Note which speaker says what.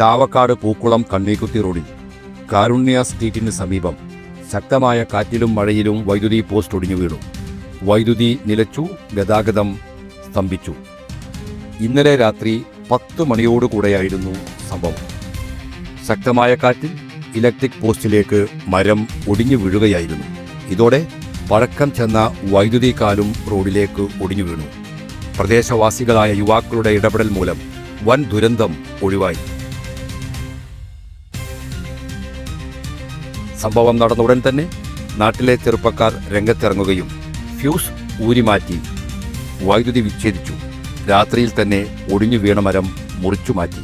Speaker 1: ചാവക്കാട് പൂക്കുളം കണ്ണീക്കുത്തി റോഡിൽ കാരുണ്യ സ്ട്രീറ്റിന് സമീപം ശക്തമായ കാറ്റിലും മഴയിലും വൈദ്യുതി പോസ്റ്റ് ഒടിഞ്ഞു വീണു. വൈദ്യുതി നിലച്ചു ഗതാഗതം സ്തംഭിച്ചു. ഇന്നലെ രാത്രി പത്ത് മണിയോടുകൂടെയായിരുന്നു സംഭവം. ശക്തമായ കാറ്റിൽ ഇലക്ട്രിക് പോസ്റ്റിലേക്ക് മരം ഒടിഞ്ഞു വീഴുകയായിരുന്നു. ഇതോടെ പഴക്കം ചെന്ന വൈദ്യുതി കാലും റോഡിലേക്ക് ഒടിഞ്ഞു വീണു. പ്രദേശവാസികളായ യുവാക്കളുടെ ഇടപെടൽ മൂലം വൻ ദുരന്തം ഒഴിവായി. സംഭവം നടന്ന ഉടൻ തന്നെ നാട്ടിലെ ചെറുപ്പക്കാർ രംഗത്തിറങ്ങുകയും ഫ്യൂസ് ഊരിമാറ്റി വൈദ്യുതി വിച്ഛേദിച്ചു. രാത്രിയിൽ തന്നെ ഒടിഞ്ഞു വീണ മരം മുറിച്ചു മാറ്റി